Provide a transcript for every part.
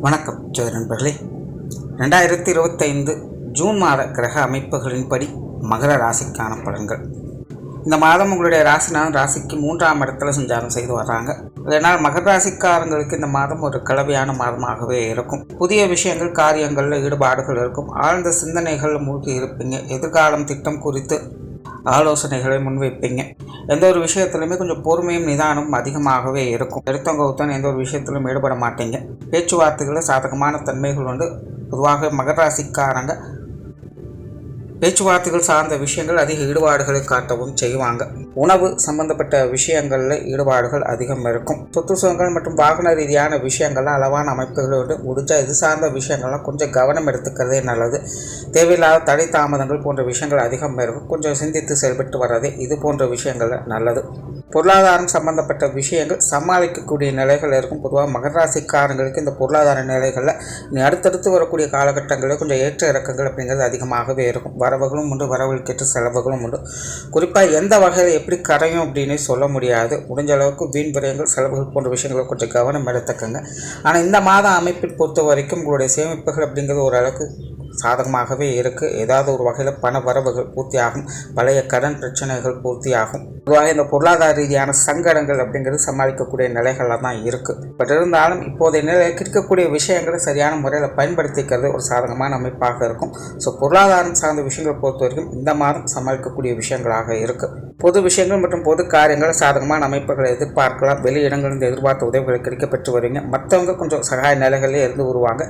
வணக்கம் ஜோதி நண்பர்களே. ரெண்டாயிரத்தி இருபத்தைந்து ஜூன் மாத கிரக அமைப்புகளின்படி மகர ராசிக்கான பலன்கள். இந்த மாதம் உங்களுடைய ராசினாலும் ராசிக்கு மூன்றாம் இடத்துல சஞ்சாரம் செய்து வர்றாங்க. இதனால் மகர ராசிக்காரங்களுக்கு இந்த மாதம் ஒரு கலவையான மாதமாகவே இருக்கும். புதிய விஷயங்கள் காரியங்களில் ஈடுபாடுகள் இருக்கும். ஆழ்ந்த சிந்தனைகள் மூழ்கி இருப்பீங்க. எதிர்காலம் திட்டம் குறித்து ஆலோசனைகளை முன்வைப்பீங்க. எந்த ஒரு விஷயத்துலையுமே கொஞ்சம் பொறுமையும் நிதானமும் அதிகமாகவே இருக்கும். எடுத்தவங்க ஒருத்தன் எந்த ஒரு விஷயத்திலும் ஈடுபட மாட்டீங்க. பேச்சுவார்த்தைகளில் சாதகமான தன்மைகள் உண்டு. பொதுவாக மகராசிக்காரங்க பேச்சுவார்த்தைகள் சார்ந்த விஷயங்கள் அதிக ஈடுபாடுகளை காட்டவும் செய்வாங்க. உணவு சம்பந்தப்பட்ட விஷயங்களில் ஈடுபாடுகள் அதிகம் இருக்கும். சொத்து சுகங்கள் மற்றும் வாகன ரீதியான விஷயங்கள்லாம் அளவான அமைப்புகளோடு முடிஞ்ச இது சார்ந்த விஷயங்கள்லாம் கொஞ்சம் கவனம் எடுத்துக்கிறதே நல்லது. தேவையில்லாத தடை தாமதங்கள் போன்ற விஷயங்கள் அதிகம் இருக்கும். கொஞ்சம் சிந்தித்து செயல்பட்டு வர்றதே இது போன்ற விஷயங்கள் நல்லது. பொருளாதாரம் சம்பந்தப்பட்ட விஷயங்கள் சமாளிக்கக்கூடிய நிலைகள் இருக்கும். பொதுவாக மகராசிக்காரங்களுக்கு இந்த பொருளாதார நிலைகளில் நீ அடுத்தடுத்து வரக்கூடிய காலகட்டங்களில் கொஞ்சம் ஏற்ற இறக்கங்கள் அப்படிங்கிறது அதிகமாகவே இருக்கும். வரவுகளும் உண்டு வரவுகளுக்கேற்ற செலவுகளும் உண்டு. குறிப்பாக எந்த வகையில் எப்படி கரையும் அப்படின்னு சொல்ல முடியாது. முடிஞ்ச அளவுக்கு வீண் விரயங்கள் செலவுகள் போன்ற விஷயங்களை கொஞ்சம் கவனம் எடுத்துக்கங்க. ஆனால் இந்த மாத அமைப்பை பொறுத்த வரைக்கும் உங்களுடைய சேமிப்புகள் அப்படிங்கிறது ஓரளவுக்கு சாதகமாகவே இருக்குது ஏதாவது ஒரு வகையில் பண வரவுகள் பூர்த்தியாகும். பழைய கடன் பிரச்சனைகள் பூர்த்தியாகும். பொதுவாக இந்த பொருளாதார ரீதியான சங்கடங்கள் அப்படிங்கிறது சமாளிக்கக்கூடிய நிலைகளில் தான் இருக்குது பட் இருந்தாலும் இப்போதைய நிலையில் இருக்கக்கூடிய விஷயங்களை சரியான முறையில் பயன்படுத்திக்கிறது ஒரு சாதகமான அமைப்பாக இருக்கும். ஸோ பொருளாதாரம் சார்ந்த விஷயங்களை பொறுத்த வரைக்கும் இந்த மாதம் சமாளிக்கக்கூடிய விஷயங்களாக இருக்குது பொது விஷயங்கள் மற்றும் பொது காரியங்கள் சாதகமான அமைப்புகளை எதிர்பார்க்கலாம். வெளி இடங்களிலிருந்து எதிர்பார்த்த உதவிகளை கிடைக்கப்பெற்று வருவீங்க. மற்றவங்க கொஞ்சம் சகாய நிலைகளில் இருந்து வருவாங்க.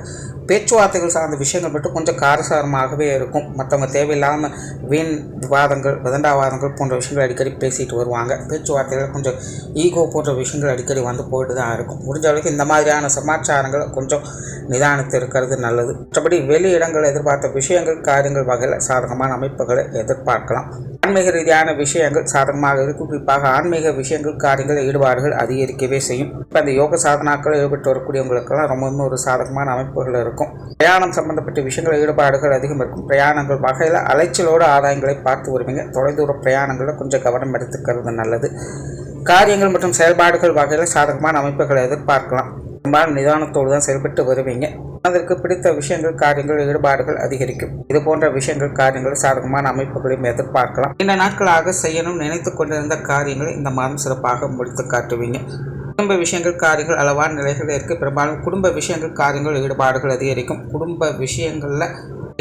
பேச்சுவார்த்தைகள் சார்ந்த விஷயங்கள் மட்டும் கொஞ்சம் காரசாரமாகவே இருக்கும். மற்றவங்க தேவையில்லாமல் வீண் விவாதங்கள் விதண்டாவாதங்கள் போன்ற விஷயங்கள் அடிக்கடி பேசிட்டு வருவாங்க. பேச்சுவார்த்தைகள் கொஞ்சம் ஈகோ போன்ற விஷயங்கள் அடிக்கடி வந்து போயிட்டு தான் இருக்கும். முடிஞ்ச அளவுக்கு இந்த மாதிரியான சமாச்சாரங்களை கொஞ்சம் நிதானத்தில் இருக்கிறது நல்லது. மற்றபடி வெளி இடங்கள் எதிர்பார்த்த விஷயங்கள் காரியங்கள் வகையில் சாதகமான அமைப்புகளை எதிர்பார்க்கலாம். ஆன்மீக ரீதியான விஷயங்கள் சாதகமாக இருக்கும். குறிப்பாக ஆன்மீக விஷயங்கள் காரியங்கள் ஈடுபாடுகள் அதிகரிக்கவே செய்யும். இப்போ அந்த யோக சாதனாக்கள் ஈடுபட்டு வரக்கூடியவங்களுக்கெல்லாம் ரொம்பவுமே ஒரு சாதகமான அமைப்புகள் இருக்கும். பிரயாணம் சம்பந்தப்பட்ட விஷயங்கள் ஈடுபாடுகள் அதிகம் இருக்கும். பிரயாணங்கள் வகையில் அலைச்சலோடு ஆதாயங்களை பார்த்து வருவீங்க. தொலைதூர பிரயாணங்களில் கொஞ்சம் கவனம் எடுத்துக்கிறது நல்லது. காரியங்கள் மற்றும் செயல்பாடுகள் வகையில் சாதகமான அமைப்புகளை எதிர்பார்க்கலாம். பெரும்பாலும் நிதானத்தோடு தான் செயல்பட்டு வருவீங்க. அதற்கு பிடித்த விஷயங்கள் காரியங்கள் ஈடுபாடுகள் அதிகரிக்கும். இது போன்ற விஷயங்கள் காரியங்கள் சாதகமான அமைப்புகளையும் எதிர்பார்க்கலாம். இந்த நாட்களாக செய்யணும் நினைத்து கொண்டிருந்த காரியங்களை இந்த மாதம் சிறப்பாக முடித்து காட்டுவீங்க. குடும்ப விஷயங்கள் காரியங்கள் அளவான நிலைகள் இருக்கு. பெரும்பாலும் குடும்ப விஷயங்கள் காரியங்கள் ஈடுபாடுகள் அதிகரிக்கும். குடும்ப விஷயங்களில்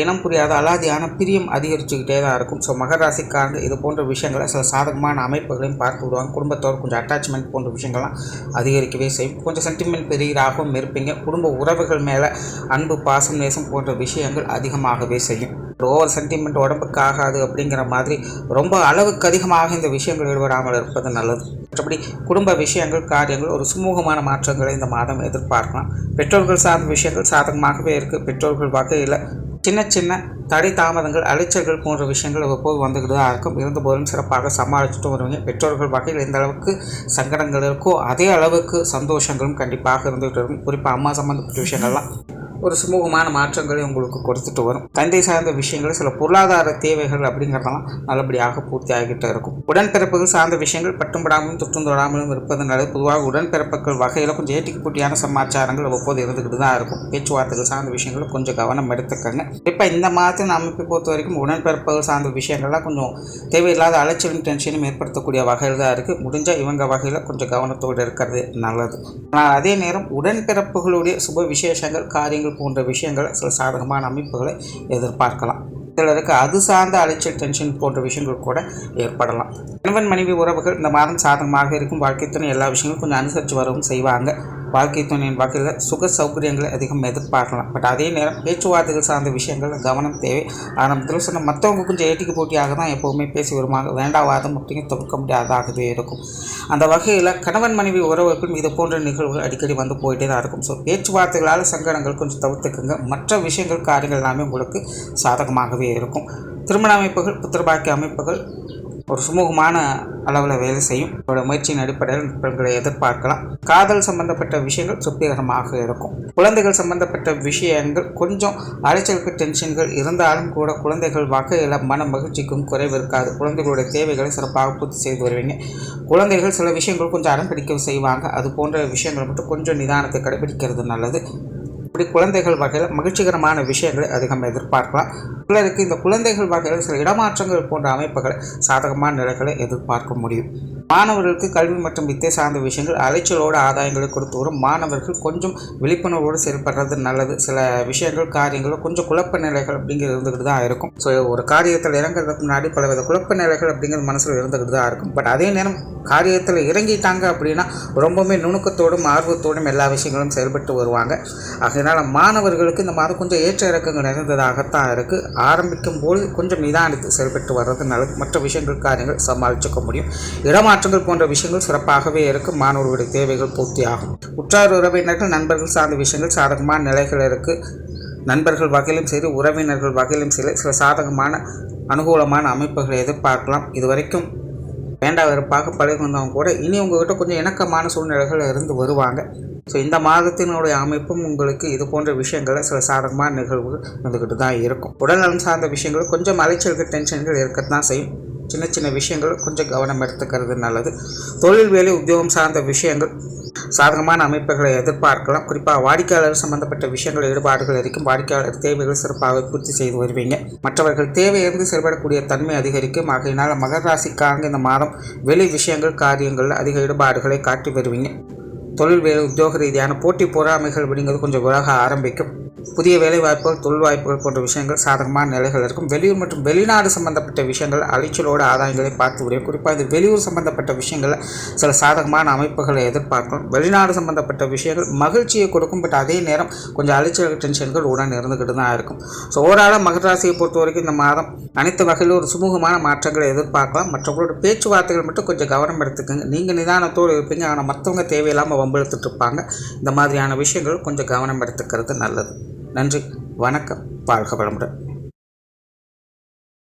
இனம் புரியாத அலாதியான பிரியம் அதிகரிச்சுக்கிட்டே தான் இருக்கும். ஸோ மகர ராசிக்காரங்க இது போன்ற விஷயங்களை சில சாதகமான அமைப்புகளையும் பார்த்து விடுவாங்க. குடும்பத்தோடு கொஞ்சம் அட்டாச்மெண்ட் போன்ற விஷயங்கள்லாம் அதிகரிக்கவே செய்யும். கொஞ்சம் சென்டிமெண்ட் பெரியராகவும் இருப்பீங்க. குடும்ப உறவுகள் மேலே அன்பு பாசம் நேசம் போன்ற விஷயங்கள் அதிகமாகவே செய்யும். ஓவர் சென்டிமெண்ட் உடம்புக்கு ஆகாது அப்படிங்கிற மாதிரி ரொம்ப அளவுக்கு அதிகமாக இந்த விஷயங்கள் ஈடுபடாமல் இருப்பது நல்லது. மற்றபடி குடும்ப விஷயங்கள் காரியங்கள் ஒரு சுமூகமான மாற்றங்களை இந்த மாதம் எதிர்பார்க்கலாம். பெற்றோர்கள் சார்ந்த விஷயங்கள் சாதகமாகவே இருக்குது பெற்றோர்கள் வகையில் சின்ன சின்ன தடை தாமதங்கள் அலைச்சல்கள் போன்ற விஷயங்கள் அவ்வப்போது வந்துக்கிட்டு தான் இருக்கும். இருந்தபோதும் சிறப்பாக சமாளிச்சுட்டு வருவீங்க. பெற்றோர்கள் வகையில் எந்த அளவுக்கு சங்கடங்கள் இருக்கோ அதே அளவுக்கு சந்தோஷங்களும் கண்டிப்பாக இருந்துகிட்டு இருக்கும். குறிப்பாக அம்மா சம்மந்தப்பட்ட விஷயங்கள்லாம் ஒரு சுமூகமான மாற்றங்களை உங்களுக்கு கொடுத்துட்டு வரும். தந்தை சார்ந்த விஷயங்கள் சில பொருளாதார தேவைகள் அப்படிங்கிறதெல்லாம் நல்லபடியாக பூர்த்தி ஆகிட்டு இருக்கும். உடன்பிறப்புகள் சார்ந்த விஷயங்கள் பட்டும் படாமலும் தொற்றும் தொடாமலும் இருப்பது நல்லது பொதுவாக உடன்பிறப்புகள் வகையில் கொஞ்சம் ஏட்டிக்கு போட்டியான சமாச்சாரங்கள் அவ்வப்போது இருந்துக்கிட்டு தான் இருக்கும். பேச்சுவார்த்தைகள் சார்ந்த விஷயங்கள் கொஞ்சம் கவனம் எடுத்துக்கங்க. இப்போ இந்த மாதத்தின் அமைப்பை பொறுத்த வரைக்கும் உடன்பிறப்புகள் சார்ந்த விஷயங்கள்லாம் கொஞ்சம் தேவையில்லாத அலைச்சலும் டென்ஷனும் ஏற்படுத்தக்கூடிய வகையில் தான் இருக்குது முடிஞ்சால் இவங்க வகையில் கொஞ்சம் கவனத்தோடு இருக்கிறது நல்லது. ஆனால் அதே நேரம் உடன்பிறப்புகளுடைய சுப விசேஷங்கள் காரியங்கள் போன்ற விஷயங்களை சில சாதகமான அமைப்புகளை எதிர்பார்க்கலாம். சிலருக்கு அது சார்ந்த அலைச்சல் டென்ஷன் போன்ற விஷயங்கள் கூட ஏற்படலாம். கணவன் மனைவி உறவுகள் இந்த மாதம் சாதகமாக இருக்கும். வாழ்க்கை எல்லா விஷயங்களும் கொஞ்சம் அனுசரித்து வரவும் செய்வாங்க. வாழ்க்கை துணையின் வாழ்க்கையில் சுக சௌகரியங்களை அதிகம் எதிர்பார்க்கலாம். பட் அதே நேரம் பேச்சுவார்த்தைகள் சார்ந்த விஷயங்கள் கவனம் தேவை. ஆரம்பத்தில் சொன்ன மற்றவங்க கொஞ்சம் ஏட்டிக்கு போட்டியாக தான் எப்போவுமே பேசி வருவாங்க. வேண்டாவாதம் அப்படிங்கிற தவிர்க்க முடியாதாகவே இருக்கும். அந்த வகையில் கணவன் மனைவி உறவுகள் இது போன்ற நிகழ்வுகள் அடிக்கடி வந்து போயிட்டே தான் இருக்கும். ஸோ பேச்சுவார்த்தைகளால் சங்கடங்கள் கொஞ்சம் தவிர்த்துக்குங்க. மற்ற விஷயங்கள் காரியங்கள் எல்லாமே உங்களுக்கு சாதகமாகவே இருக்கும். திருமண அமைப்புகள் புத்திரபாக்கிய அமைப்புகள் ஒரு சுமூகமான அளவில் வேலை செய்யும். இதோட முயற்சியின் அடிப்படையில் பெண்களை எதிர்பார்க்கலாம். காதல் சம்பந்தப்பட்ட விஷயங்கள் திருப்திகரமாக இருக்கும். குழந்தைகள் சம்பந்தப்பட்ட விஷயங்கள் கொஞ்சம் அலைச்சலுக்கு டென்ஷன்கள் இருந்தாலும் கூட குழந்தைகள் வகையில் மன மகிழ்ச்சிக்கும் குறைவு இருக்காது. குழந்தைகளுடைய தேவைகளை சிறப்பாக பூர்த்தி செய்து வருவீங்க. குழந்தைகள் சில விஷயங்கள் கொஞ்சம் அடம் பிடிக்க செய்வாங்க. அது போன்ற விஷயங்கள் மட்டும் கொஞ்சம் நிதானத்தை கடைபிடிக்கிறது நல்லது. இப்படி குழந்தைகள் வகையில் மகிழ்ச்சிகரமான விஷயங்களை அதிகம் எதிர்பார்க்கலாம். சிலருக்கு இந்த குழந்தைகள் வகையில் சில இடமாற்றங்கள் போன்ற அமைப்புகளை சாதகமான நிலைகளை எதிர்பார்க்க முடியும். மாணவர்களுக்கு கல்வி மற்றும் வித்தை சார்ந்த விஷயங்கள் அலைச்சலோடு ஆதாயங்களை கொடுத்து வரும் மாணவர்கள் கொஞ்சம் விழிப்புணர்வோடு செயல்படுறது நல்லது. சில விஷயங்கள் காரியங்கள் கொஞ்சம் குழப்ப நிலைகள் அப்படிங்கிறது இருந்துக்கிட்டு தான் இருக்கும். ஸோ ஒரு காரியத்தில் இறங்குறதுக்கு முன்னாடி பலவித குழப்ப நிலைகள் அப்படிங்கிறது மனசில் இருந்துக்கிட்டு தான் இருக்கும். பட் அதே நேரம் காரியத்தில் இறங்கிட்டாங்க அப்படின்னா ரொம்பவுமே நுணுக்கத்தோடும் ஆர்வத்தோடும் எல்லா விஷயங்களும் செயல்பட்டு வருவாங்க. அதனால் மாணவர்களுக்கு இந்த மாதம் கொஞ்சம் ஏற்ற இறக்கங்கள் நிறைந்ததாகத்தான் இருக்குது ஆரம்பிக்கும் போது கொஞ்சம் நிதானித்து செயல்பட்டு வர்றது நல்லது. மற்ற விஷயங்கள் காரியங்கள் சமாளிச்சுக்க முடியும். மாற்றங்கள் போன்ற விஷயங்கள் சிறப்பாகவே இருக்கும் மாணவர்களுடைய தேவைகள் பூர்த்தியாகும். உற்றார் உறவினர்கள் நண்பர்கள் சார்ந்த விஷயங்கள் சாதகமான நிலைகள் இருக்குது நண்பர்கள் வகையிலும் சரி உறவினர்கள் வகையிலும் சரி சில சாதகமான அனுகூலமான அமைப்புகளை எதிர்பார்க்கலாம். இதுவரைக்கும் வேண்டா வெறுப்பாக பழகினவங்க கூட இனி உங்ககிட்ட கொஞ்சம் இணக்கமான சூழ்நிலைகள் இருந்து வருவாங்க. ஸோ இந்த மாதத்தினுடைய அமைப்பும் உங்களுக்கு இது போன்ற விஷயங்களில் சில சாதகமான நிகழ்வுகள் இருந்துக்கிட்டு தான் இருக்கும். உடல்நலம் சார்ந்த விஷயங்கள் கொஞ்சம் அலைச்சல்கள் டென்ஷன்கள் இருக்கத்தான் செய்யும். சின்ன சின்ன விஷயங்கள் கொஞ்சம் கவனம் எடுத்துக்கிறது நல்லது. தொழில் வேலை உத்தியோகம் சார்ந்த விஷயங்கள் சாதகமான அமைப்புகளை எதிர்பார்க்கலாம். குறிப்பாக வாடிக்கையாளர் சம்பந்தப்பட்ட விஷயங்கள் ஈடுபாடுகள் இருக்கும். வாடிக்கையாளர் தேவைகள் சிறப்பாக பூர்த்தி செய்து வருவீங்க. மற்றவர்கள் தேவையிலிருந்து செயல்படக்கூடிய தன்மை அதிகரிக்கும். ஆகையினால் மகராசிக்காக இந்த மாதம் வெளி விஷயங்கள் காரியங்கள் அதிக ஈடுபாடுகளை காட்டி வருவீங்க. தொழில் வேலை உத்தியோக ரீதியான போட்டி பொறாமைகள் அப்படிங்கிறது கொஞ்சம் விலக ஆரம்பிக்கும். புதிய வேலைவாய்ப்புகள் தொழில் வாய்ப்புகள் போன்ற விஷயங்கள் சாதகமான நிலைகள் இருக்கும். வெளியூர் மற்றும் வெளிநாடு சம்பந்தப்பட்ட விஷயங்கள் அலைச்சலோடு ஆதாயங்களை பார்த்து விடும் குறிப்பாக இது வெளியூர் சம்பந்தப்பட்ட விஷயங்கள் சில சாதகமான அமைப்புகளை எதிர்பார்க்கலாம் வெளிநாடு சம்பந்தப்பட்ட விஷயங்கள் மகிழ்ச்சியை கொடுக்கும். பட் அதே நேரம் கொஞ்சம் அலைச்சல் டென்ஷன்கள் உடன் இருந்துக்கிட்டு தான் இருக்கும். ஸோ ஓவராலாக மகராசியை பொறுத்த வரைக்கும் இந்த மாதம் அனைத்து வகையிலும் ஒரு சுமூகமான மாற்றங்களை எதிர்பார்க்கலாம். மற்றவங்களோட பேச்சுவார்த்தைகள் மட்டும் கொஞ்சம் கவனம் எடுத்துக்கோங்க. நீங்கள் நிதானத்தோடு இருப்பீங்க. ஆனால் மற்றவங்க தேவையில்லாமல் வம்பிழுத்துட்ருப்பாங்க இந்த மாதிரியான விஷயங்கள் கொஞ்சம் கவனம் எடுத்துக்கிறது நல்லது. நன்றி. வணக்கம். வாழ்க வளமுடன்.